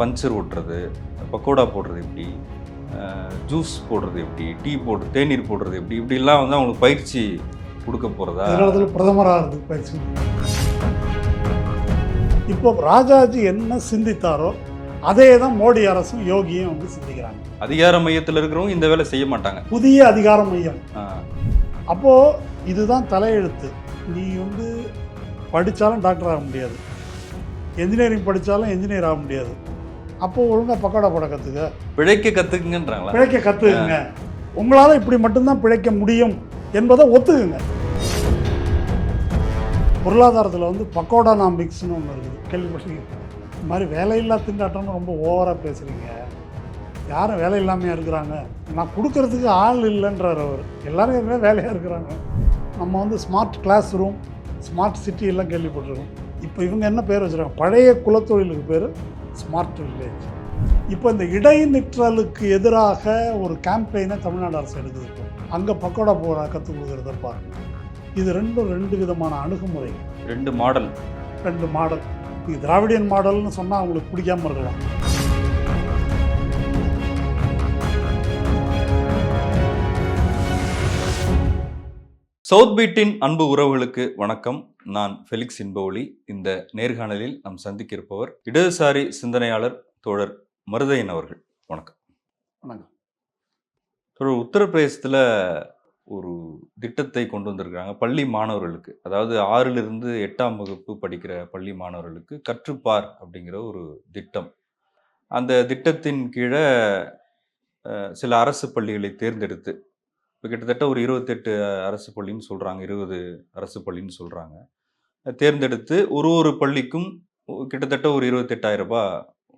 Puncture ஓட்டுறது பக்கோடா போடுறது எப்படி ஜூஸ் போடுறது எப்படி டீ போடுறது தேநீர் போடுறது எப்படி இப்படிலாம் வந்து அவங்களுக்கு பயிற்சி கொடுக்க போகிறதா பிரதமராக இருந்து பயிற்சி இப்போ ராஜாஜி என்ன சிந்தித்தாரோ அதே தான் மோடி அரசும் யோகியும் வந்து சிந்திக்கிறாங்க. அதிகார மையத்தில் இருக்கிறவங்க இந்த வேலை செய்ய மாட்டாங்க. புதிய அதிகார மையம். அப்போது இதுதான் தலையெழுத்து. நீ வந்து படித்தாலும் டாக்டர் ஆக முடியாது. என்ஜினியரிங் படித்தாலும் என்ஜினியர் ஆக முடியாது. அப்போது ஒழுங்காக பக்கோடா போட கற்றுக்க பிழைக்க கற்றுக்குங்கன்றாங்களா பிழைக்க கற்றுக்குங்க உங்களால் இப்படி மட்டும்தான் பிழைக்க முடியும் என்பதை ஒத்துக்குங்க. பொருளாதாரத்தில் வந்து பக்கோடா நாம்பிக்ஸ்னு ஒன்று இருக்குது. கேள்விப்பட்டீங்க இந்த மாதிரி வேலையில்லா திண்டாட்டம்னு ரொம்ப ஓவராக பேசுகிறீங்க யாரும் வேலை இல்லாமையாக இருக்கிறாங்க? நான் கொடுக்கறதுக்கு ஆள் இல்லைன்றார் அவர். எல்லாரும் ஏற்கனவே வேலையாக இருக்கிறாங்க. நம்ம வந்து smart class room smart city எல்லாம் கேள்விப்பட்டிருக்கோம். இப்போ இவங்க என்ன பேர் வச்சுருக்காங்க? பழைய குலத்தொழிலுக்கு பேர் ஸ்மார்ட் வில்லேஜ் இப்போ இந்த இடைநிற்றலுக்கு எதிராக ஒரு கேம்பெயினை தமிழ்நாடு அரசு எடுக்குது அங்கே பக்கோடா போட கற்றுக் கொடுக்குறத பாருங்க. இது ரெண்டும் ரெண்டு விதமான அணுகுமுறை ரெண்டு மாடல் ரெண்டு மாடல் இது திராவிடியன் மாடல்னு சொன்னால் அவங்களுக்கு பிடிக்காம இருக்கலாம். சவுத் பீட்டின் அன்பு உறவுகளுக்கு வணக்கம். நான் ஃபெலிக்ஸ் இன்பஒளி இந்த நேர்காணலில் நாம் சந்திக்க இருப்பவர் இடதுசாரி சிந்தனையாளர் தோழர் மருதையன் அவர்கள். வணக்கம். வணக்கம். தோழர் உத்தரப்பிரதேசத்தில் ஒரு திட்டத்தை கொண்டு வந்திருக்காங்க பள்ளி மாணவர்களுக்கு அதாவது ஆறிலிருந்து எட்டாம் வகுப்பு படிக்கிற பள்ளி மாணவர்களுக்கு கற்றுப்பார் அப்படிங்கிற ஒரு திட்டம். அந்த திட்டத்தின் கீழே சில அரசு பள்ளிகளை தேர்ந்தெடுத்து இப்போ கிட்டத்தட்ட ஒரு இருபத்தெட்டு அரசு பள்ளின்னு சொல்கிறாங்க இருபது அரசு பள்ளின்னு சொல்கிறாங்க தேர்ந்தெடுத்து ஒரு ஒரு பள்ளிக்கும் கிட்டத்தட்ட ஒரு இருபத்தெட்டாயிரம் ரூபாய்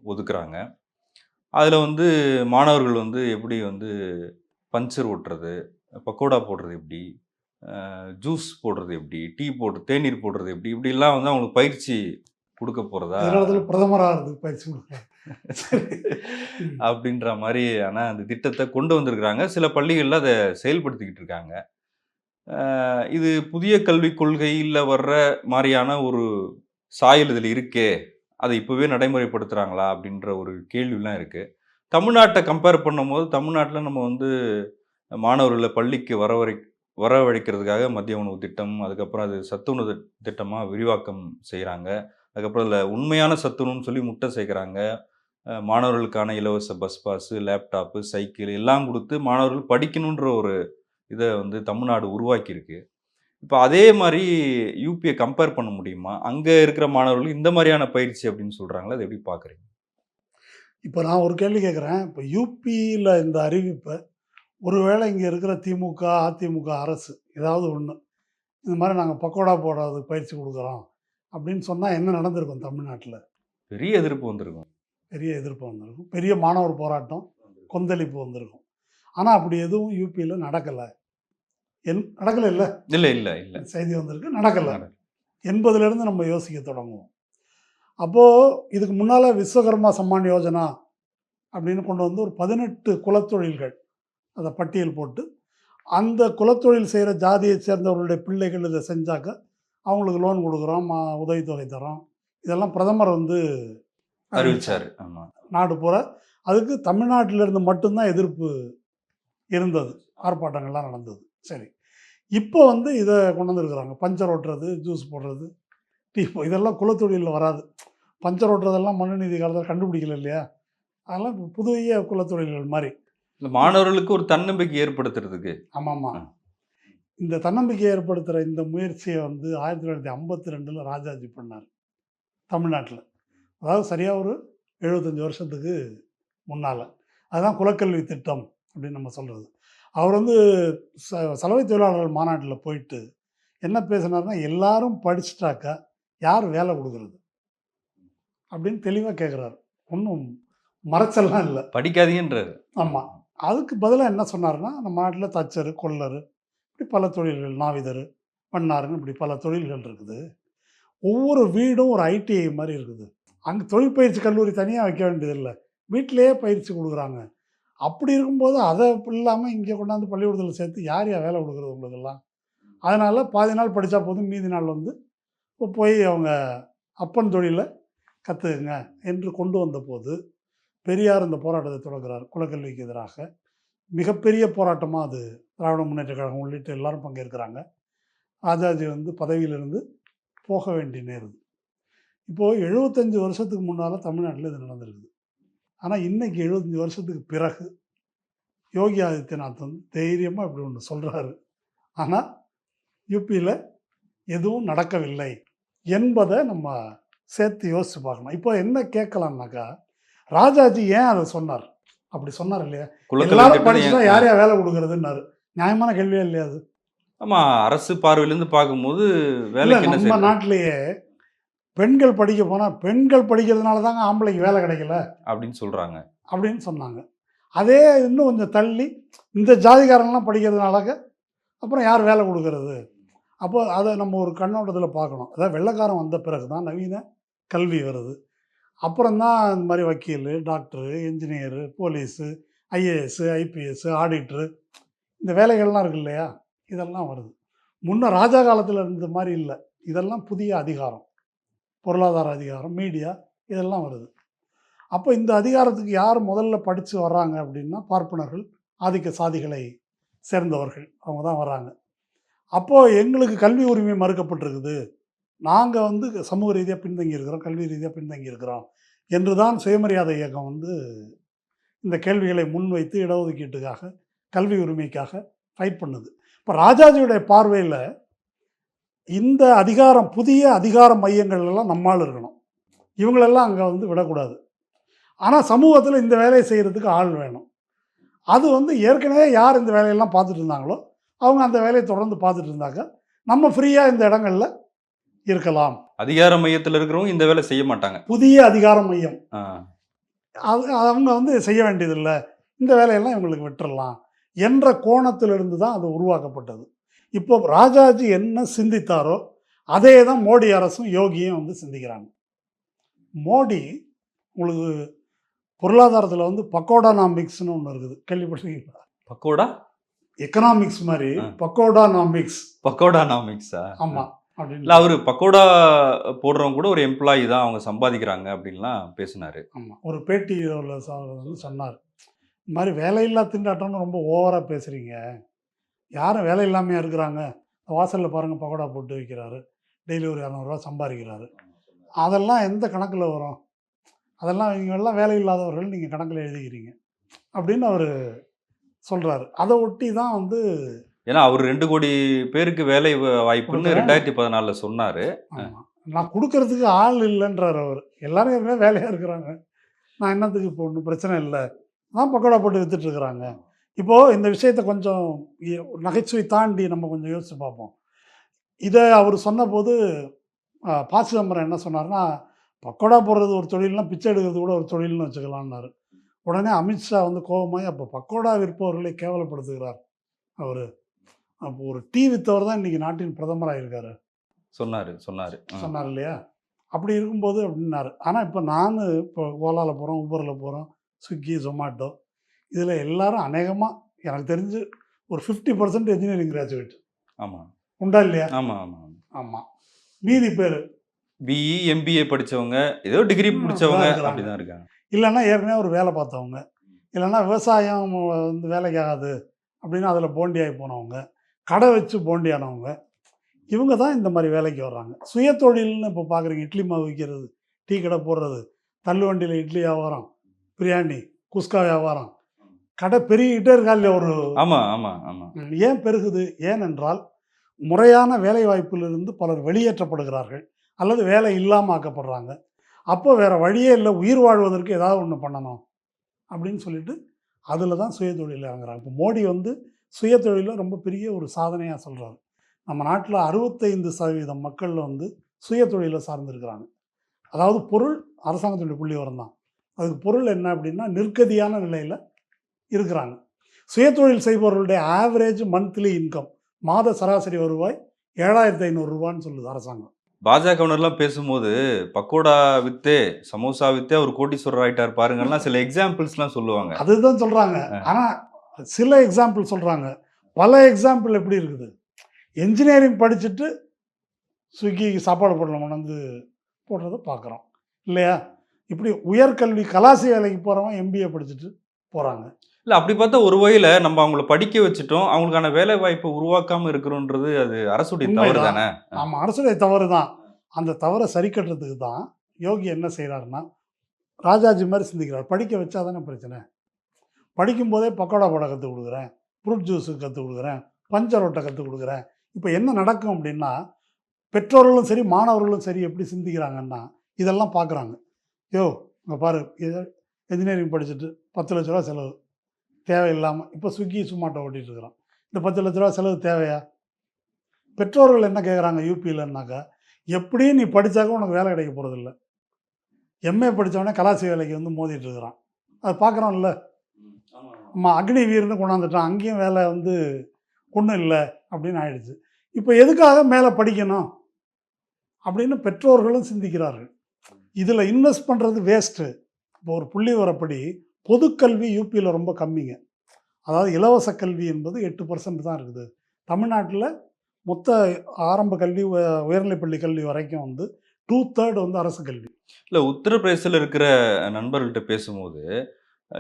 ஒதுக்குறாங்க. அதில் வந்து மாணவர்கள் வந்து எப்படி வந்து பஞ்சர் ஓட்டுறது பக்கோடா போடுறது எப்படி ஜூஸ் போடுறது எப்படி டீ போடுறது தேநீர் போடுறது எப்படி இப்படிலாம் வந்து அவங்களுக்கு பயிற்சி கொடுக்க போகிறதா எதிர்காலத்தில் பிரதமராக இருந்து பயிற்சி கொடுக்குறாங்க அப்படின்ற மாதிரி ஆனால் அந்த திட்டத்தை கொண்டு வந்திருக்கிறாங்க. சில பள்ளிகளில் அதை செயல்படுத்திக்கிட்டு இருக்காங்க. இது புதிய கல்விக் கொள்கையில் வர்ற மாதிரியான ஒரு சாயல் இதில் இருக்கே. அதை இப்போவே நடைமுறைப்படுத்துகிறாங்களா அப்படின்ற ஒரு கேள்விலாம் இருக்குது தமிழ்நாட்டை கம்பேர் பண்ணும்போது தமிழ்நாட்டில் நம்ம வந்து மாணவர்களை பள்ளிக்கு வரவழை வரவழைக்கிறதுக்காக மதிய உணவு திட்டம் அதுக்கப்புறம் அது சத்துணவு திட்டமாக விரிவாக்கம் செய்கிறாங்க அதுக்கப்புறம் அதில் உண்மையான சத்துணவுன்னு சொல்லி முட்டை சேர்க்குறாங்க. மாணவர்களுக்கான இலவச பஸ் பாஸு லேப்டாப்பு சைக்கிள் எல்லாம் கொடுத்து மாணவர்கள் படிக்கணுன்ற ஒரு இதை வந்து தமிழ்நாடு உருவாக்கியிருக்கு. இப்போ அதே மாதிரி யூபியை கம்பேர் பண்ண முடியுமா? அங்கே இருக்கிற மாணவர்கள் இந்த மாதிரியான பயிற்சி அப்படின்னு சொல்கிறாங்களா அதை எப்படி பார்க்குறீங்க? இப்போ நான் ஒரு கேள்வி கேட்குறேன். இப்போ யூபியில் இந்த அறிவிப்பை ஒருவேளை இங்கே இருக்கிற திமுக அதிமுக அரசு ஏதாவது ஒன்று இந்த மாதிரி நாங்கள் பக்கோடா போடுறதுக்கு பயிற்சி கொடுக்குறோம். அப்படின்னு சொன்னால் என்ன நடந்திருக்கும் தமிழ்நாட்டில்? பெரிய எதிர்ப்பு வந்திருக்கும். பெரிய எதிர்ப்பு வந்திருக்கும். பெரிய மாணவர் போராட்டம் கொந்தளிப்பு வந்திருக்கும். ஆனால் அப்படி எதுவும் யூபியில் நடக்கலை. என் நடக்கலை இல்லை? இல்லை இல்லை இல்லை. செய்தி வந்திருக்கு நடக்கலை. என்பதிலிருந்து நம்ம யோசிக்க தொடங்குவோம். அப்போது இதுக்கு முன்னால் விஸ்வகர்மா சம்மான் யோஜனா அப்படின்னு கொண்டு வந்து ஒரு பதினெட்டு குலத்தொழில்கள் அதை பட்டியல் போட்டு அந்த குலத்தொழில் செய்கிற ஜாதியை சேர்ந்தவர்களுடைய பிள்ளைகள் இதை செஞ்சாக்க அவங்களுக்கு லோன் கொடுக்குறோம் மா- உதவித்தொகை தரோம் இதெல்லாம் பிரதமர் வந்து அறிவிச்சாரு. ஆமாம் நாடு பூரா. அதுக்கு தமிழ்நாட்டிலிருந்து மட்டும்தான் எதிர்ப்பு இருந்தது. ஆர்ப்பாட்டங்கள்லாம் நடந்தது. சரி. இப்போ வந்து இதை கொண்டு வந்திருக்கிறாங்க. பஞ்சர் ஓட்டுறது ஜூஸ் போடுறது டீ போ- இதெல்லாம் குலத்தொழிலில் வராது. பஞ்சர் ஓட்டுறதெல்லாம் மனுநீதி காலத்தில் கண்டுபிடிக்கல இல்லையா? அதெல்லாம் இப்ப புதிய குலத்தொழில்கள் மாதிரி. இந்த மாணவர்களுக்கு ஒரு தன்னம்பிக்கை ஏற்படுத்துறதுக்கு. ஆமாம்மா ஆ. இந்த தன்னம்பிக்கை ஏற்படுத்துகிற இந்த முயற்சியை வந்து ஆயிரத்தி தொள்ளாயிரத்தி ஐம்பத்தி ரெண்டில் ராஜாஜி பண்ணார் தமிழ்நாட்டில். அதாவது சரியாக ஒரு எழுபத்தஞ்சி வருஷத்துக்கு முன்னால். அதுதான் குலக்கல்வி திட்டம் அப்படின்னு நம்ம சொல்கிறது அவர் வந்து ச சலவை தொழிலாளர்கள் மாநாட்டில் போயிட்டு என்ன பேசினார்னா எல்லாரும் படிச்சுட்டாக்கா யார் வேலை கொடுக்குறது? அப்படின்னு தெளிவாக கேட்குறாரு ஒன்றும் மறைச்சல்லாம் இல்லை. படிக்காதீங்கன்றாரு. ஆமாம் அதுக்கு பதிலாக என்ன சொன்னாருன்னா நம்ம நாட்டில் தச்சர் கொல்லர் இப்படி பல தொழில்கள் நாவிதர் பண்ணாருன்னு இப்படி பல தொழில்கள் இருக்குது. ஒவ்வொரு வீடும் ஒரு ஐடிஐ மாதிரி இருக்குது. அங்கே தொழிற்பயிற்சி கல்லூரி தனியாக வைக்க வேண்டியதில்லை. வீட்டிலேயே பயிற்சி கொடுக்குறாங்க. அப்படி இருக்கும்போது அதை இல்லாமல் இங்கே கொண்டாந்து பள்ளிக்கூடத்தில் சேர்த்து யார் யார் வேலை கொடுக்குறது உங்களுக்கெல்லாம்? அதனால் பாதி நாள் படித்தா போதும் மீதி நாள் வந்து இப்போ போய் அவங்க அப்பன் தொழிலை கற்றுக்குங்க என்று கொண்டு வந்தபோது பெரியார் இந்த போராட்டத்தை தொடங்குறார். குலக்கல்விக்கு எதிராக. மிகப்பெரிய போராட்டமாக அது திராவிட முன்னேற்ற கழகம் உள்ளிட்ட எல்லாரும் பங்கேற்கிறாங்க. ராஜாஜி வந்து பதவியிலிருந்து போக வேண்டி நேருது. இப்போது எழுபத்தஞ்சு வருஷத்துக்கு முன்னால் தமிழ்நாட்டில் இது நடந்திருக்குது. ஆனால் இன்னைக்கு எழுபத்தஞ்சு வருஷத்துக்கு பிறகு யோகி ஆதித்யநாத் வந்து தைரியமாக இப்படி ஒன்று சொல்கிறாரு ஆனால் யூபியில் எதுவும் நடக்கவில்லை என்பதை நம்ம சேர்த்து யோசிச்சு பார்க்கணும். இப்போ என்ன கேட்கலாம்னாக்கா ராஜாஜி ஏன் அதை சொன்னார்? அப்படி சொன்னார் இல்லையா? எல்லாரும் படிச்சுட்டா யார் யார் வேலை கொடுக்கறதுன்னாரு. நியாயமான கேள்வியா இல்லையா அது? ஆமா அரசு பார்வையிலேருந்து பார்க்கும்போது என்ன நம்ம நாட்டிலேயே பெண்கள் படிக்க போனால் பெண்கள் படிக்கிறதுனால தாங்க ஆம்பளைக்கு வேலை கிடைக்கல. அப்படின்னு சொல்றாங்க. அப்படின்னு சொன்னாங்க. அதே இன்னும் கொஞ்சம் தள்ளி இந்த ஜாதிகாரன்லாம் படிக்கிறதுனால அப்புறம் யார் வேலை கொடுக்கறது? அப்போ அதை நம்ம ஒரு கண்ணோட்டத்தில் பார்க்கணும். அதாவது வெள்ளைக்காரன் வந்த பிறகு தான் நவீன கல்வி வருது. அப்புறம் தான் இந்த மாதிரி வக்கீல் doctor engineer police IAS IPS auditor இந்த வேலைகள்லாம் இருக்கு இல்லையா? இதெல்லாம் வருது. முன்ன ராஜா காலத்தில் இருந்த மாதிரி இல்லை. இதெல்லாம் புதிய அதிகாரம். பொருளாதார அதிகாரம் மீடியா இதெல்லாம் வருது. அப்போ இந்த அதிகாரத்துக்கு யார் முதல்ல படித்து வர்றாங்க அப்படின்னா பார்ப்பனர்கள் ஆதிக்க சாதிகளை சேர்ந்தவர்கள். அவங்க தான் வராங்க அப்போது எங்களுக்கு கல்வி உரிமை மறுக்கப்பட்டிருக்குது. நாங்கள் வந்து சமூக ரீதியாக பின்தங்கி இருக்கிறோம் கல்வி ரீதியாக பின்தங்கி இருக்கிறோம் என்று தான் சுயமரியாதை இயக்கம் வந்து இந்த கேள்விகளை முன்வைத்து இடஒதுக்கீட்டுக்காக கல்வி உரிமைக்காக ஃபைட் பண்ணுது. இப்போ ராஜாஜியுடைய பார்வையில் இந்த அதிகாரம் புதிய அதிகார மையங்கள் எல்லாம் நம்மால் இருக்கணும். இவங்களெல்லாம் அங்கே வந்து விடக்கூடாது. ஆனால் சமூகத்தில் இந்த வேலையை செய்கிறதுக்கு ஆள் வேணும். அது வந்து ஏற்கனவே யார் இந்த வேலையெல்லாம் பார்த்துட்டு இருந்தாங்களோ அவங்க அந்த வேலையை தொடர்ந்து பார்த்துட்டு இருந்தாக்க நம்ம ஃப்ரீயாக இந்த இடங்கள்ல இருக்கலாம். அதிகார மையத்துல இருக்கிறவங்க இந்த வேலை செய்ய மாட்டாங்க. புதிய அதிகார மையம். அது அவங்க வந்து செய்ய வேண்டியதில்லை. இந்த வேலையெல்லாம் இவங்களுக்கு விட்டுறலாம். என்ற கோணத்திலிருந்து தான் அது உருவாக்கப்பட்டது. இப்போ ராஜாஜி என்ன சிந்தித்தாரோ அதே தான் மோடி அரசும் யோகியும் வந்து சிந்திக்கிறாங்க. மோடி உங்களுக்கு பொருளாதாரத்தில் வந்து பக்கோடானாமிக்ஸ்னு ஒன்று இருக்குது. கேள்விப்பட்டிருக்கீங்களா? பக்கோடா? எக்கனாமிக்ஸ் மாதிரி. பக்கோடானாமிக்ஸ் பக்கோடானாமிக்ஸ் ஆமாம் இல்ல அவரு பக்கோடா போடுறவங்க கூட ஒரு எம்ப்ளாயி தான் அவங்க சம்பாதிக்கிறாங்க அப்படின்லாம் பேசினாரு. ஆமாம் ஒரு பேட்டியில் வந்து சொன்னார். இந்த மாதிரி வேலையில்லா திண்டாட்டம்னு ரொம்ப ஓவராக பேசுகிறீங்க யாரும் வேலை இல்லாமையா இருக்கிறாங்க. வாசலில் பாருங்கள் பக்கோடா போட்டு வைக்கிறாரு. டெய்லி ஒரு இரநூறுவா சம்பாதிக்கிறாரு. அதெல்லாம் எந்த கணக்கில் வரும்? அதெல்லாம் இவங்கெல்லாம் வேலை இல்லாதவர்கள் நீங்கள் கணக்கில் எழுதிக்கிறீங்க. அப்படின்னு அவர் சொல்கிறாரு அதை ஒட்டி தான் வந்து ஏன்னா அவர் ரெண்டு கோடி பேருக்கு வேலை வாய்ப்புன்னு. ரெண்டாயிரத்தி பதினாலுல சொன்னாரு. நான் கொடுக்கறதுக்கு ஆள் இல்லைன்றார் அவர். எல்லாரும் ஏற்கனவே வேலையாக இருக்கிறாங்க. நான் என்னத்துக்கு இப்போ ஒன்றும் பிரச்சனை இல்லை. தான் பக்கோடா போட்டு வித்துட்டு இருக்கிறாங்க இப்போது இந்த விஷயத்தை கொஞ்சம் நகைச்சுவை தாண்டி நம்ம கொஞ்சம் யோசிச்சு பார்ப்போம். இதை அவர் சொன்னபோது ப. சிதம்பரம் என்ன சொன்னார்னா பக்கோடா போடுறது ஒரு தொழில்னா பிச்சை எடுக்கிறது கூட ஒரு தொழில்னு வச்சுக்கலாம்னாரு. உடனே அமித்ஷா வந்து கோபமாய் அப்போ பக்கோடா விற்பவர்களை கேவலப்படுத்துகிறார் அவர். அப்போ ஒரு டீ வித்தவர் தான் இன்னைக்கு நாட்டின் பிரதமராக இருக்காரு சொன்னாரு. சொன்னாரு. சொன்னார் இல்லையா? அப்படி இருக்கும்போது அப்படின்னாரு. ஆனால் இப்போ நான் இப்போ ஓலாவில் போகிறோம் ஊபரில் போகிறோம் ஸ்விக்கி ஜொமாட்டோ இதில் எல்லாரும் அநேகமாக எனக்கு தெரிஞ்சு ஒரு ஃபிஃப்டி பர்சன்ட் இன்ஜினியரிங் கிராஜுவேட் ஆமா. உண்டா இல்லையா? ஆமா ஆமா ஆமாம் மீதி பேர்? பிஇ எம்பிஏ படிச்சவங்க ஏதோ டிகிரி அதான் இருக்கிறாங்க. அப்படிதான் இருக்காங்க. இல்லைன்னா ஏற்கனவே ஒரு வேலை பார்த்தவங்க. இல்லைன்னா விவசாயம் வந்து வேலைக்கு ஆகாது அப்படின்னு அதில் போண்டியாகி போனவங்க. கடை வச்சு போண்டியானவங்க இவங்க தான் இந்த மாதிரி வேலைக்கு வர்றாங்க. சுயதொழில்னு இப்போ பார்க்குறீங்க இட்லி மாவு விற்கிறது டீ கடை போடுறது தள்ளு வண்டியில் இட்லி வியாபாரம் பிரியாணி குஸ்கா வியாபாரம். கடை பெருகிட்டே இருக்கா இல்லையா ஒரு ஆமா ஆமா ஆமா. ம், ஏன் பெருகுது? ஏனென்றால் முறையான வேலை வாய்ப்பிலிருந்து பலர் வெளியேற்றப்படுகிறார்கள் அல்லது வேலை இல்லாமல் ஆக்கப்படுறாங்க அப்போ வேற வழியே இல்லை உயிர் வாழ்வதற்கு ஏதாவது ஒன்று பண்ணணும் அப்படின்னு சொல்லிட்டு அதில் தான் சுயதொழில் இறங்குறாங்க. இப்போ மோடி வந்து சுயதொழிலில் ரொம்ப பெரிய ஒரு சாதனையாக சொல்கிறாரு நம்ம நாட்டில் அறுபத்தைந்து சதவீதம் மக்கள் வந்து சுயதொழிலை சார்ந்திருக்கிறாங்க. அதாவது பொருள் அரசாங்கத்தினுடைய புள்ளி தான். அதுக்கு பொருள் என்ன அப்படின்னா நிற்கதியான நிலையில் இருக்கிறாங்க. சுயதொழில் செய்பவர்களுடைய ஆவரேஜ் மந்த்லி இன்கம் மாத சராசரி வருவாய் ஏழாயிரத்தி ஐநூறு ரூபான்னு சொல்லுது அரசாங்கம். பாஜகவினர்லாம் பேசும்போது பக்கோடா வித்தே சமோசா வித்தே அவர் கோட்டீஸ்வரர் ஆயிட்டார் பாருங்கலாம் சில எக்ஸாம்பிள்ஸ்லாம் சொல்லுவாங்க. அதுதான் சொல்கிறாங்க ஆனால் சில எக்ஸாம்பிள் சொல்கிறாங்க பல எக்ஸாம்பிள் எப்படி இருக்குது? என்ஜினியரிங் படிச்சுட்டு ஸ்விக்கிக்கு சாப்பாடு போடணும் வந்து போடுறத பார்க்குறோம். இல்லையா? இப்படி உயர்கல்வி கலாசி வேலைக்கு போகிறவன் எம்பிஏ படிச்சுட்டு போகிறாங்க இல்ல அப்படி பார்த்தா ஒரு வகையில நம்ம அவங்கள படிக்க வச்சுட்டோம். அவங்களுக்கான வேலை வாய்ப்பை உருவாக்காம இருக்கிறோன்றது அது அரசுடைய தவறு. தானே? ஆமாம் அரசுடைய தவறு தான். அந்த தவறை சரி கட்டுறதுக்கு தான் யோகி என்ன செய்கிறாருன்னா ராஜாஜி மாதிரி சிந்திக்கிறார். படிக்க வச்சா தானே பிரச்சனை. படிக்கும்போதே பக்கோடா போட கற்றுக் கொடுக்குறேன். ஃப்ரூட் ஜூஸு கற்றுக் கொடுக்குறேன். பஞ்ச ரொட்டை கற்றுக் கொடுக்குறேன். இப்போ என்ன நடக்கும் அப்படின்னா பெற்றோர்களும் சரி மாணவர்களும் சரி எப்படி சிந்திக்கிறாங்கன்னா இதெல்லாம் பார்க்குறாங்க யோ இங்கே பாரு இன்ஜினியரிங் படிச்சுட்டு பத்து லட்ச ரூபா செலவு. தேவையில்லாமல் இப்போ ஸ்விக்கி சுமாட்டோ ஓட்டிகிட்டு இருக்கிறான் இந்த பத்து லட்ச ரூபா செலவு தேவையா? பெற்றோர்கள் என்ன கேட்குறாங்க யூபியிலன்னாக்கா எப்படியும் நீ படித்தாக்க உனக்கு வேலை கிடைக்க போகிறதில்ல எம்ஏ படித்தவொடனே கலாசி வேலைக்கு வந்து மோதிட்டு இருக்கிறான் அது பார்க்குறோம்ல நம்ம அக்னி வீர்னு கொண்டாந்துட்டான். அங்கேயும் வேலை வந்து ஒன்றும் இல்லை அப்படின்னு ஆயிடுச்சு. இப்போ எதுக்காக மேலே படிக்கணும்? அப்படின்னு பெற்றோர்களும் சிந்திக்கிறார்கள். இதில் இன்வெஸ்ட் பண்ணுறது வேஸ்ட்டு இப்போ ஒரு புள்ளி வரப்படி பொதுக்கல்வி யூபியில் ரொம்ப கம்மிங்க. அதாவது இலவச கல்வி என்பது எட்டு பர்சன்ட் தான் இருக்குது. தமிழ்நாட்டில் மொத்த ஆரம்ப கல்வி உய- உயர்நிலைப்பள்ளி கல்வி வரைக்கும் வந்து டூ தேர்ட் வந்து அரசு கல்வி. இல்லை உத்தரப்பிரதேசத்தில் இருக்கிற நண்பர்கள்ட்ட பேசும்போது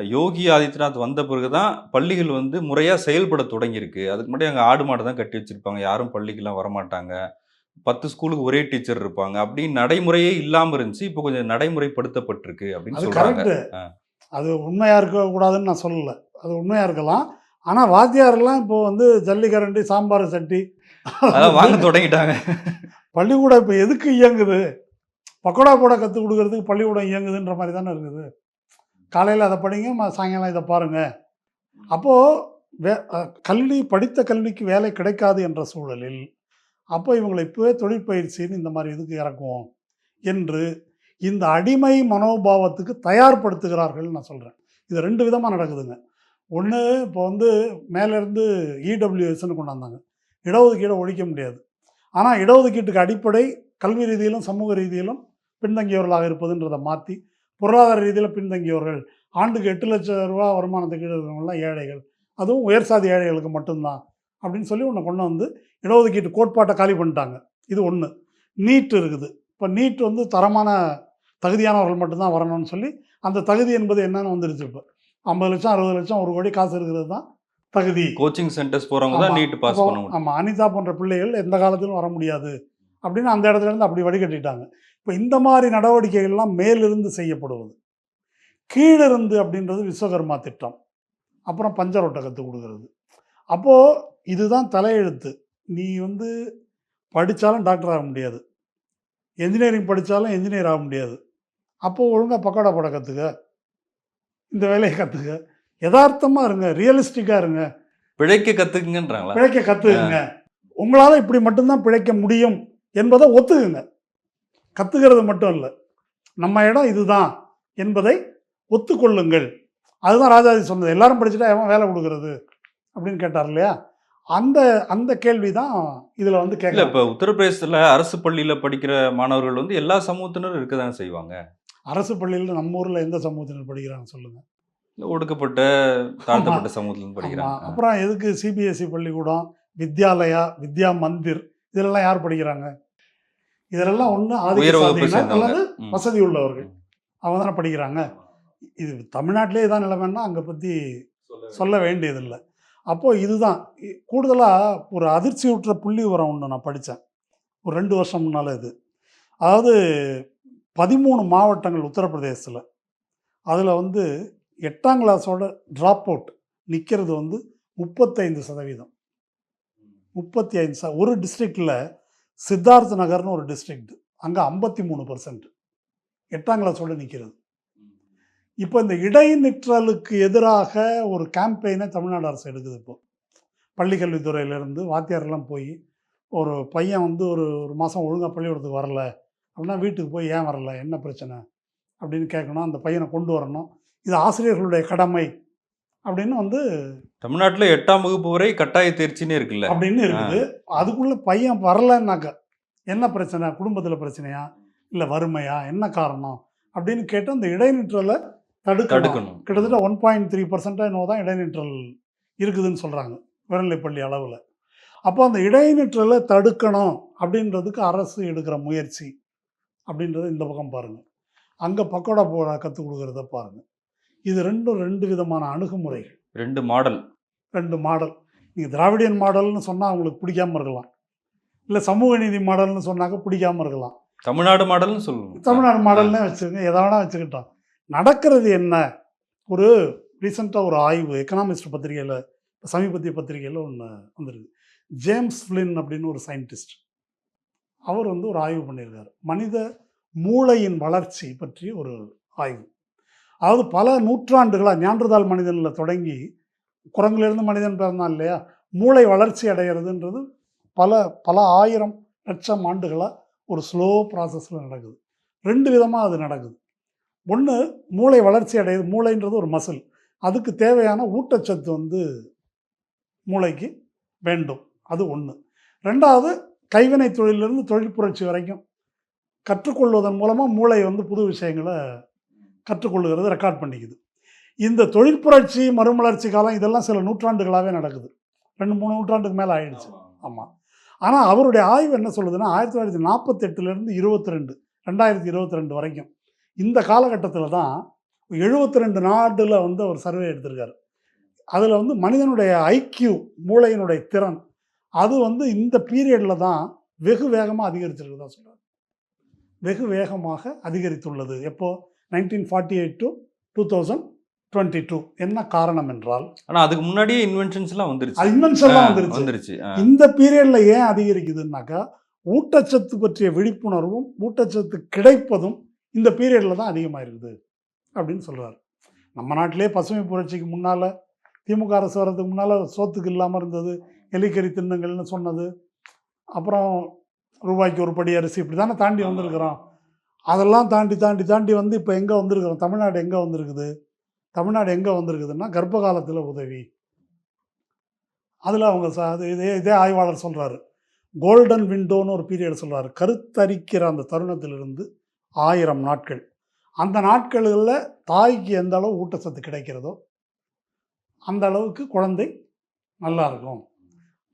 யோகி ஆதித்யநாத் வந்த பிறகு தான் பள்ளிகள் வந்து முறையாக செயல்பட தொடங்கியிருக்கு. அதுக்கு முன்னாடி அங்கே ஆடு மாடு தான் கட்டி வச்சுருப்பாங்க. யாரும் பள்ளிக்கெலாம் வரமாட்டாங்க. பத்து ஸ்கூலுக்கு ஒரே டீச்சர் இருப்பாங்க. அப்படின்னு நடைமுறையே இல்லாம இருந்துச்சு. இப்போ கொஞ்சம் நடைமுறைப்படுத்தப்பட்டிருக்கு அப்படின்னு சொல்றாங்க. அது உண்மையாக இருக்கக்கூடாதுன்னு நான் சொல்லலை. அது உண்மையாக இருக்கலாம். ஆனால் வாத்தியாரெல்லாம் இப்போ வந்து ஜல்லிக்கரண்டி சாம்பார் சட்டி. அதான் வாங்க தொடங்கிட்டாங்க. பள்ளிக்கூடம் இப்போ எதுக்கு இயங்குது? பக்கோடா போட கற்றுக் கொடுக்கறதுக்கு பள்ளிக்கூடம் இயங்குதுன்ற மாதிரி தானே இருக்குது. காலையில் அதை படிங்க ம- சாயங்காலம் இதை பாருங்கள் அப்போது வே கல்வி படித்த கல்விக்கு வேலை கிடைக்காது என்ற சூழலில் அப்போ இவங்களை இப்போவே தொழிற்பயிற்சின்னு இந்த மாதிரி இதுக்கு இறக்குவோம்? என்று இந்த அடிமை மனோபாவத்துக்கு தயார்படுத்துகிறார்கள் நான் சொல்கிறேன் இது ரெண்டு விதமாக நடக்குதுங்க. ஒன்று இப்போ வந்து மேலேருந்து இடபிள்யூஎஸ்ன்னு கொண்டாந்தாங்க இடஒதுக்கீடை ஒழிக்க முடியாது. ஆனால் இடஒதுக்கீட்டுக்கு அடிப்படை கல்வி ரீதியிலும் சமூக ரீதியிலும் பின்தங்கியவர்களாக இருப்பதுன்றதை மாற்றி பொருளாதார ரீதியில் பின்தங்கியவர்கள் ஆண்டுக்கு எட்டு லட்சம் ரூபா வருமானத்துக்கு இருக்கிறவங்களாம் ஏழைகள். அதுவும் உயர் சாதி ஏழைகளுக்கு மட்டும்தான். அப்படின்னு சொல்லி ஒன்று கொண்டு வந்து இடஒதுக்கீட்டு கோட்பாட்டை காலி பண்ணிட்டாங்க. இது ஒன்று நீட் இருக்குது. இப்போ நீட் வந்து தரமான தகுதியானவர்கள் மட்டும்தான் வரணும்னு சொல்லி அந்த தகுதி என்பது என்னன்னு வந்துருச்சு இப்போ. ஐம்பது லட்சம் அறுபது லட்சம் ஒரு கோடி காசு இருக்கிறது தான் தகுதி. கோச்சிங் சென்டர்ஸ் போறவங்க தான். நீட் பாஸ் அப்போ, பண்ண முடியும். ஆமா அனிதா போன்ற பிள்ளைகள் எந்த காலத்திலும் வர முடியாது அப்படின்னு அந்த இடத்துல இருந்து அப்படி வடிகட்டிட்டாங்க இப்போ இந்த மாதிரி நடவடிக்கைகள்லாம் மேலிருந்து செய்யப்படுவது. கீழிருந்து அப்படின்றது விஸ்வகர்மா திட்டம். அப்புறம் பஞ்சரோட்டை கற்றுக் கொடுக்கறது. அப்போது இதுதான் தலையெழுத்து. நீ வந்து படித்தாலும் டாக்டர் ஆக முடியாது. என்ஜினியரிங் படித்தாலும் என்ஜினியர் ஆக முடியாது. அப்போது ஒழுங்காக பக்கோடா போட கற்றுக்க இந்த வேலையை கற்றுக்க யதார்த்தமாக இருங்க. ரியலிஸ்டிக்காக இருங்க. பிழைக்க கத்துக்குங்கன்றாங்களா? பிழைக்க கத்துக்குங்க. உங்களால இப்படி மட்டும்தான் பிழைக்க முடியும் என்பதை ஒத்துக்குங்க. கத்துக்கிறது மட்டும் இல்லை. நம்ம இடம் இதுதான் என்பதை ஒத்துக்கொள்ளுங்கள். அதுதான் ராஜாஜி சொன்னது. எல்லாரும் படிச்சுட்டா எவன் வேலை கொடுக்கறது? அப்படின்னு கேட்டார் இல்லையா? அந்த அந்த கேள்வி தான் இதில் வந்து இல்ல கேட்கல இப்ப உத்தரப்பிரதேசத்துல அரசு பள்ளியில படிக்கிற மாணவர்கள் வந்து எல்லா சமூகத்தினரும் இருக்கதானே செய்வாங்க? அரசு பள்ளியில் நம்ம ஊரில் எந்த சமூகத்தினர் படிக்கிறாங்க சொல்லுங்க. இல்ல ஒடுக்கப்பட்ட தாழ்த்தப்பட்ட சமூகத்துல. படிக்கிறாங்க. அப்புறம் எதுக்கு சிபிஎஸ்சி பள்ளிக்கூடம் வித்யாலயா வித்யா மந்திர் இதெல்லாம் யார் படிக்கிறாங்க? இதெல்லாம் ஒன்று ஆதிக்க அல்லது. வசதி உள்ளவர்கள். அவங்க தானே படிக்கிறாங்க. இது தமிழ்நாட்டிலே இதான் நிலைமைன்னா அங்கே பற்றி சொல்ல வேண்டியதில்லை. அப்போது இதுதான். கூடுதலாக ஒரு அதிர்ச்சி ஊட்டுற புள்ளி விவரம் ஒன்று நான் படித்தேன் ஒரு ரெண்டு வருஷம் முன்னால் இது. அதாவது பதிமூணு மாவட்டங்கள் உத்தரப்பிரதேசத்தில். அதில் வந்து எட்டாம் கிளாஸோட ட்ராப் அவுட் நிற்கிறது வந்து முப்பத்தைந்து சதவீதம். முப்பத்தி ஐந்து ச ஒரு டிஸ்ட்ரிக்டில் சித்தார்த் நகர்னு ஒரு டிஸ்ட்ரிக்ட் அங்கே ஐம்பத்தி மூணு பர்சன்ட் எட்டாம் கிளாஸோட நிற்கிறது இப்போ இந்த இடைநிற்றலுக்கு எதிராக ஒரு கேம்பெயினை தமிழ்நாடு அரசு எடுக்குது இப்போ. பள்ளிக்கல்வித்துறையிலேருந்து வாத்தியாரெல்லாம் போய் ஒரு பையன் வந்து ஒரு ஒரு மாதம் ஒழுங்காக பள்ளிக்கூடத்துக்கு வரல அப்படின்னா வீட்டுக்கு போய் ஏன் வரல? என்ன பிரச்சனை? அப்படின்னு கேட்கணும். அந்த பையனை கொண்டு வரணும். இது ஆசிரியர்களுடைய கடமை அப்படின்னு வந்து தமிழ்நாட்டுல எட்டாம் வகுப்பு வரை கட்டாய தேர்ச்சினே இருக்குல்ல? அப்படின்னு இருக்குது. அதுக்குள்ள பையன் வரலன்னாக்க என்ன பிரச்சனை? குடும்பத்தில் பிரச்சனையா? இல்லை வறுமையா? என்ன காரணம்? அப்படின்னு கேட்டு அந்த இடைநிற்றலை தடுக்கணும். கிட்டத்தட்ட ஒன் பாயிண்ட் த்ரீ பர்சன்டாக என்னவோ தான் இடைநிற்றல் இருக்குதுன்னு சொல்கிறாங்க உயர்நிலைப்பள்ளி அளவில். அப்போ அந்த இடைநிற்றலை தடுக்கணும் அப்படின்றதுக்கு அரசு எடுக்கிற முயற்சி அப்படின்றது இந்த பக்கம் பாருங்கள் அங்கே பக்கோடா போட கற்றுக் கொடுக்குறத பாருங்கள் இது ரெண்டும் ரெண்டு விதமான அணுகுமுறைகள். ரெண்டு மாடல். ரெண்டு மாடல். நீங்கள் திராவிடியன் மாடல்னு சொன்னால் அவங்களுக்கு பிடிக்காம இருக்கலாம். இல்லை சமூக நீதி மாடல்னு சொன்னாக்க பிடிக்காம இருக்கலாம். தமிழ்நாடு மாடல்னு சொல்லுங்க தமிழ்நாடு மாடல்னே வச்சுக்கோங்க. எதை வேணால் வச்சுக்கிட்டோம் நடக்கிறது என்ன? ஒரு ரீசெண்டாக ஒரு ஆய்வு எக்கனாமிஸ்ட் பத்திரிகையில் சமீபத்திய பத்திரிகையில் ஒன்று வந்திருக்கு. ஜேம்ஸ் ஃப்ளின் அப்படின்னு ஒரு சயின்டிஸ்ட் அவர் வந்து ஒரு ஆய்வு பண்ணியிருக்கார். மனித மூளையின் வளர்ச்சி பற்றி ஒரு ஆய்வு. அதாவது பல நூற்றாண்டுகளாக ஞான்றுதால் மனிதனில் தொடங்கி குரங்கிலிருந்து மனிதன் பிறந்தான் இல்லையா? மூளை வளர்ச்சி அடைகிறதுன்றது பல பல ஆயிரம் லட்சம் ஆண்டுகளாக ஒரு ஸ்லோ ப்ராசஸில் நடக்குது. ரெண்டு விதமாக அது நடக்குது. ஒன்று மூளை வளர்ச்சி அடையுது. மூளைன்றது ஒரு மசில் அதுக்கு தேவையான ஊட்டச்சத்து வந்து மூளைக்கு வேண்டும். அது ஒன்று ரெண்டாவது கைவினை தொழிலிருந்து தொழில் புரட்சி வரைக்கும் கற்றுக்கொள்வதன் மூலமாக மூளை வந்து புது விஷயங்களை கற்றுக்கொள்ளுகிறது ரெக்கார்ட் பண்ணிக்குது. இந்த தொழில் புரட்சி மறுமலர்ச்சி காலம் இதெல்லாம் சில நூற்றாண்டுகளாகவே நடக்குது. ரெண்டு மூணு நூற்றாண்டுக்கு மேலே ஆயிடுச்சு. ஆமாம் ஆனால் அவருடைய ஆய்வு என்ன சொல்லுதுன்னா ஆயிரத்தி தொள்ளாயிரத்தி நாற்பத்தெட்டுலேருந்து இருபத்தி ரெண்டு ரெண்டாயிரத்தி இருபத்தி ரெண்டு வரைக்கும் இந்த காலகட்டத்தில் தான் எழுபத்தி ரெண்டு நாட்டில் வந்து அவர் சர்வே எடுத்திருக்காரு. அதில் வந்து மனிதனுடைய ஐக்கியூ மூளையினுடைய திறன் அது வந்து இந்த பீரியடில் தான் வெகு வேகமாக அதிகரிச்சிருக்குதா சொல்கிறார் வெகு வேகமாக அதிகரித்துள்ளது. எப்போ? Nineteen forty eight to two thousand twenty two என்ன காரணம் என்றால் ஆனா அதுக்கு முன்னாடியே இன்வென்ஷன்ஸ் எல்லாம் வந்துருச்சு. இன்வென்ஷன்லாம் வந்துருச்சு. வந்துருச்சு. இந்த பீரியட்ல ஏன் அதிகரிக்குதுன்னாக்கா ஊட்டச்சத்து பற்றிய விழிப்புணர்வும் ஊட்டச்சத்து கிடைப்பதும் இந்த பீரியட்ல தான் அதிகமாக இருக்குது அப்படின்னு சொல்றாரு. நம்ம நாட்டிலே பசுமை புரட்சிக்கு முன்னால திமுக அரசு வர்றதுக்கு முன்னால சோத்துக்கு இல்லாமல் இருந்தது எலிக்கறி தின்னங்கள்னு சொன்னது அப்புறம் ரூபாய்க்கு ஒரு படி அரிசி இப்படி தானே தாண்டி வந்திருக்கிறோம். அதெல்லாம் தாண்டி தாண்டி தாண்டி வந்து இப்போ எங்கே வந்திருக்கிறோம்? தமிழ்நாடு எங்கே வந்திருக்குது? தமிழ்நாடு எங்கே வந்திருக்குதுன்னா கர்ப்ப காலத்தில் உதவி. அதில் அவங்க ச- இதே இதே ஆய்வாளர் சொல்கிறாரு கோல்டன் விண்டோன்னு ஒரு பீரியட் சொல்கிறாரு கருத்தரிக்கிற அந்த தருணத்திலிருந்து ஆயிரம் நாட்கள். அந்த நாட்களில் தாய்க்கு எந்த அளவு ஊட்டச்சத்து கிடைக்கிறதோ அந்த அளவுக்கு குழந்தை நல்லா இருக்கும்.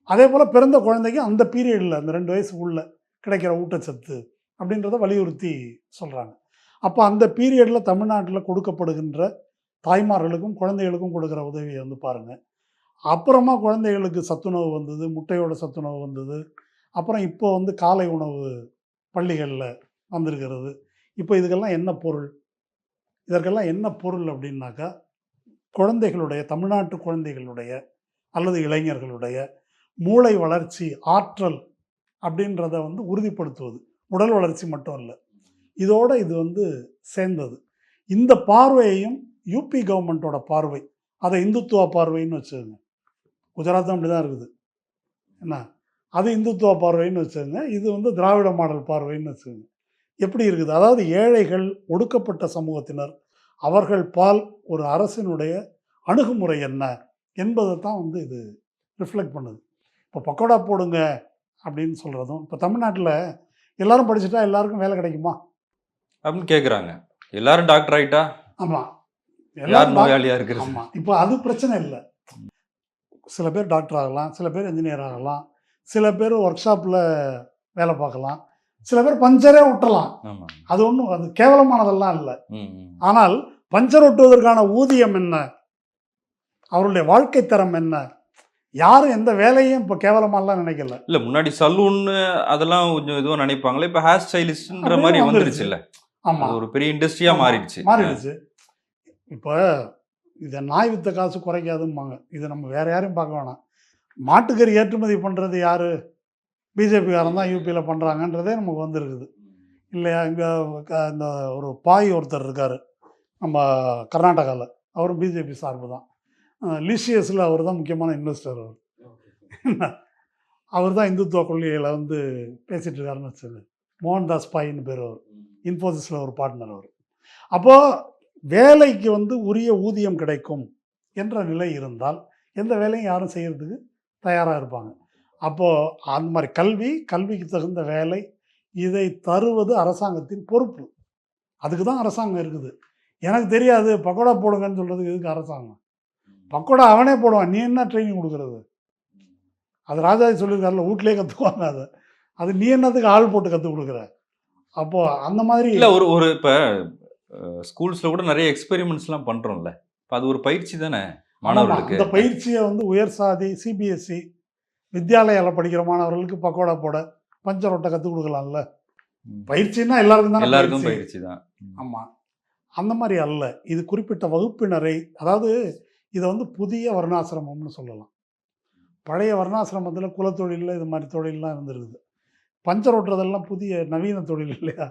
அதே போல் பிறந்த குழந்தைக்கு அந்த பீரியடில் அந்த ரெண்டு வயசுக்குள்ளே கிடைக்கிற ஊட்டச்சத்து அப்படின்றத வலியுறுத்தி சொல்கிறாங்க அப்போ அந்த பீரியடில் தமிழ்நாட்டில் கொடுக்கப்படுகின்ற தாய்மார்களுக்கும் குழந்தைகளுக்கும் கொடுக்குற உதவியை வந்து பாருங்கள் அப்புறமா குழந்தைகளுக்கு சத்துணவு வந்தது முட்டையோட சத்துணவு வந்தது. அப்புறம் இப்போ வந்து காலை உணவு பள்ளிகளில் வந்திருக்கிறது. இப்போ இதுக்கெல்லாம் என்ன பொருள்? இதற்கெல்லாம் என்ன பொருள் அப்படின்னாக்கா குழந்தைகளுடைய தமிழ்நாட்டு குழந்தைகளுடைய அல்லது இளைஞர்களுடைய மூளை வளர்ச்சி ஆற்றல் அப்படின்றத வந்து உறுதிப்படுத்துவது. உடல் வளர்ச்சி மட்டும் இல்லை. இதோட இது வந்து சேர்ந்தது. இந்த பார்வையையும் யூபி கவர்மெண்ட்டோட பார்வை. அதை இந்துத்துவ பார்வைன்னு வச்சுக்கோங்க. குஜராத்தும் அப்படி தான் இருக்குது. என்ன? அது இந்துத்துவ பார்வைன்னு வச்சுக்கோங்க. இது வந்து திராவிட மாடல் பார்வைன்னு வச்சுக்கோங்க. எப்படி இருக்குது? அதாவது ஏழைகள் ஒடுக்கப்பட்ட சமூகத்தினர் அவர்கள் பால் ஒரு அரசினுடைய அணுகுமுறை என்ன என்பதை தான் வந்து இது ரிஃப்ளெக்ட் பண்ணுது. இப்போ பக்கோடா போடுங்க அப்படின்னு சொல்கிறதும் இப்போ தமிழ்நாட்டில் எல்லாரும் படிச்சுட்டா எல்லாருக்கும் வேலை கிடைக்குமா? அப்படின்னு கேக்குறாங்க. எல்லாரும் டாக்டர் ஆயிட்டா? ஆமாம் யார் நோயாளியா இருக்கிறது? ஆமாம் இப்போ அது பிரச்சனை இல்லை. சில பேர் டாக்டர் ஆகலாம் சில பேர் இன்ஜினியர் ஆகலாம் சில பேர் ஒர்க் ஷாப்பில் வேலை பார்க்கலாம். சில பேர் பஞ்சரே விட்டுறலாம் ஆமா. அது ஒன்றும் அது கேவலமானதெல்லாம் இல்லை. ஆனால் பஞ்சர் ஒட்டுவதற்கான ஊதியம் என்ன? அவருடைய வாழ்க்கை தரம் என்ன? யாரும் எந்த வேலையும் இப்போ கேவலமாலாம் நினைக்கல. இல்ல முன்னாடி சலூன் அதெல்லாம் கொஞ்சம் இதுவா நினைப்பாங்களே இப்ப ஹேர் ஸ்டைலிஸ்ட்ன்ற மாதிரி வந்துருச்சு. இல்ல ஆமாம் ஒரு பெரிய இண்டஸ்ட்ரியா ஆமா, மாறிடுச்சு. மாறிடுச்சு. இப்போ இதை நாய் வித்த காசு குறைக்காதும்பாங்க. இதை நம்ம வேற யாரையும் பார்க்க வேணாம். மாட்டுக்கறி ஏற்றுமதி பண்ணுறது யாரு? பிஜேபிக்காரன் தான் யூபியில் பண்ணுறாங்கன்றதே நமக்கு வந்திருக்குது. இல்லையா? இங்கே இந்த ஒரு பாய் ஒருத்தர் இருக்கார். நம்ம கர்நாடகாவில் அவரும் பிஜேபி சார்பு தான். லிஷியஸில் அவர் தான் முக்கியமான இன்வெஸ்டர் அவர். அவர் தான் இந்துத்துவ கொள்கையில் வந்து பேசிகிட்டு இருக்காருன்னு வச்சுங்க மோகன்தாஸ் பாயின்னு பேர் அவர். இன்ஃபோசிஸில் ஒரு பார்ட்னர் அவர். அப்போது வேலைக்கு வந்து உரிய ஊதியம் கிடைக்கும் என்ற நிலை இருந்தால் எந்த வேலையும் யாரும் செய்கிறதுக்கு தயாராக இருப்பாங்க. அப்போது அந்த மாதிரி கல்வி கல்விக்கு தகுந்த வேலை இதை தருவது அரசாங்கத்தின் பொறுப்பு. அதுக்கு தான் அரசாங்கம் இருக்குது. எனக்கு தெரியாது பக்கோடா போடுங்கன்னு சொல்கிறதுக்கு எதுக்கு அரசாங்கம்? பக்கோடா அவனே போடுவான் நீ என்ன ட்ரைனிங் கொடுக்குறது? அது ராஜாஜி சொல்லியிருக்காருல வீட்லேயே கற்றுக்குவாங்க அதை. அது நீ என்னத்துக்கு ஆள் போட்டு கற்றுக் கொடுக்குற? அப்போது அந்த மாதிரி இல்ல ஒரு ஒரு இப்ப ஸ்கூல்ஸ்ல கூட நிறைய எக்ஸ்பெரிமெண்ட்ஸ்லாம் பண்றோம்ல. இப்போ அது ஒரு பயிற்சி தானே மாணவர்களுக்கு? அந்த பயிற்சியை வந்து உயர் சாதி சிபிஎஸ்சி வித்யாலயாவில் படிக்கிற மாணவர்களுக்கு பக்கோடா போட பஞ்ச ரொட்டை கற்றுக் கொடுக்கலாம்ல. பயிற்சின்னா எல்லாருக்கும் தானே எல்லாருக்கும் பயிற்சி. தான். ஆமாம் அந்த மாதிரி அல்ல. இது குறிப்பிட்ட வகுப்பினரை அதாவது இதை வந்து புதிய வர்ணாசிரமம்னு சொல்லலாம். பழைய வர்ணாசிரமத்தில் குலத்தொழிலில் இது மாதிரி தொழிலெலாம் இருந்திருக்குது. பஞ்சர் ஓட்டுறதெல்லாம் புதிய நவீன தொழில் இல்லையா?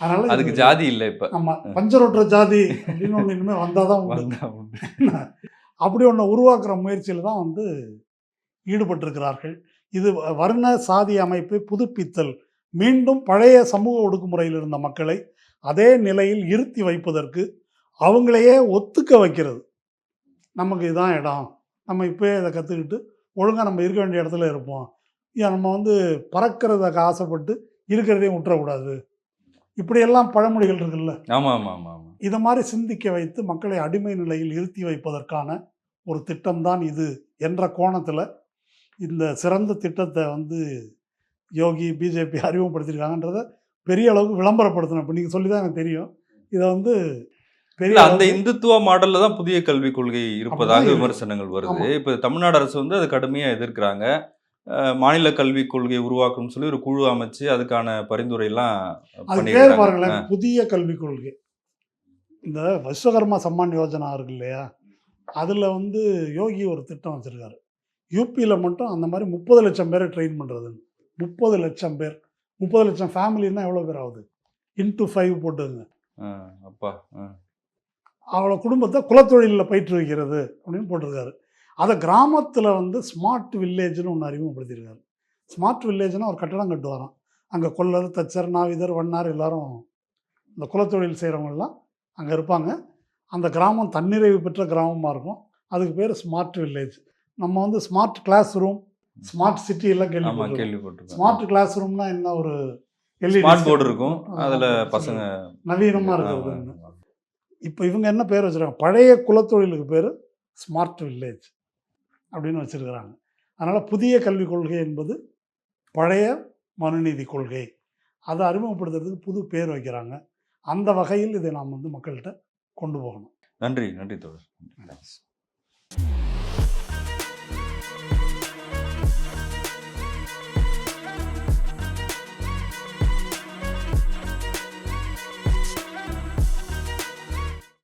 அதனால அதுக்கு ஜாதி இல்லை இப்ப. ஆமா. பஞ்சர் ஓட்டுற ஜாதி அப்படின்னு ஒன்று இனிமேல் வந்தால் தான் உண்டு. அப்படி ஒன்று உருவாக்குற முயற்சியில் தான் வந்து ஈடுபட்டிருக்கிறார்கள். இது வர்ண சாதி அமைப்பை புதுப்பித்தல் மீண்டும் பழைய சமூக ஒடுக்குமுறையில் இருந்த மக்களை அதே நிலையில் இருத்தி வைப்பதற்கு அவங்களையே ஒத்துக்க வைக்கிறது. நமக்கு இதான் இடம். நம்ம இப்போயே இதை கற்றுக்கிட்டு ஒழுங்காக நம்ம இருக்க வேண்டிய இடத்துல இருப்போம். நம்ம வந்து பறக்கிறதுக்கு ஆசைப்பட்டு இருக்கிறதையும் விட்டுறக்கூடாது. இப்படியெல்லாம் பழமொழிகள் இருக்குல்ல? ஆமா ஆமா ஆமா ஆமா இதை மாதிரி சிந்திக்க வைத்து மக்களை அடிமை நிலையில் இருத்தி வைப்பதற்கான ஒரு திட்டம்தான் இது என்ற கோணத்தில் இந்த சிறந்த திட்டத்தை வந்து யோகி பிஜேபி அறிமுகப்படுத்தியிருக்காங்கன்றத பெரிய அளவுக்கு விளம்பரப்படுத்தணும். இப்போ நீங்கள் சொல்லி தான் எனக்கு தெரியும். இதை வந்து பெரிய அந்த இந்துத்துவ மாடல்ல தான் புதிய கல்விக் கொள்கை இருப்பதாக. விமர்சனங்கள் வருது. இப்ப தமிழ்நாடு அரசு வந்து அதை கடுமையா எதிர்க்கிறாங்க. மாநில கல்விக் கொள்கை உருவாக்கணும்னு சொல்லி ஒரு குழு அமைச்சு அதுக்கான பரிந்துரை எல்லாம் அது பேர் பண்ணியிருக்காங்க பாருங்களேன் புதிய கல்விக் கொள்கை. இந்த விஸ்வகர்மா சம்மான் யோஜனா இருக்கு இல்லையா? அதில் வந்து யோகி ஒரு திட்டம் வச்சுருக்காரு. யூபியில் மட்டும் அந்த மாதிரி முப்பது லட்சம் பேரை ட்ரெயின் பண்ணுறது முப்பது லட்சம் பேர். முப்பது லட்சம் ஃபேமிலின்னா எவ்வளோ பேர் ஆகுது? இன்ட்டு ஃபைவ் போட்டுங்க அப்பா அஹ். அவளை குடும்பத்தை குலத்தொழிலில் பயிற்றுவிக்கிறது அப்படின்னு போட்டிருக்காரு. அதை கிராமத்தில் வந்து ஸ்மார்ட் வில்லேஜ்னு ஒன்று அறிமுகப்படுத்தியிருக்காரு. ஸ்மார்ட் வில்லேஜ்னா ஒரு கட்டடம் கட்டுவாராம். அங்கே கொல்லர் தச்சர் நாவிதர் வண்ணார் எல்லாரும் இந்த குலத்தொழில் செய்கிறவங்கெல்லாம் அங்கே இருப்பாங்க. அந்த கிராமம் தன்னிறைவு பெற்ற கிராமமாக இருக்கும். அதுக்கு பேர் ஸ்மார்ட் வில்லேஜ் நம்ம வந்து smart class room smart city எல்லாம் கேள்விப்பட்டிருக்கோம். ஸ்மார்ட் கிளாஸ் ரூம்னா என்ன ஒரு ஸ்மார்ட் போர்டு இருக்கும். அதுல பசங்க நவீனமாக இருக்கிறது. இப்போ இவங்க என்ன பேர் வச்சுருக்காங்க? பழைய குலத்தொழிலுக்கு பேர் ஸ்மார்ட் வில்லேஜ் அப்படின்னு வச்சுருக்கிறாங்க. அதனால் புதிய கல்விக் கொள்கை என்பது பழைய மனுநீதி கொள்கை. அதை அறிமுகப்படுத்துறதுக்கு புது பேர் வைக்கிறாங்க. அந்த வகையில் இதை நாம் வந்து மக்கள்கிட்ட கொண்டு போகணும். நன்றி நன்றி தோழர்.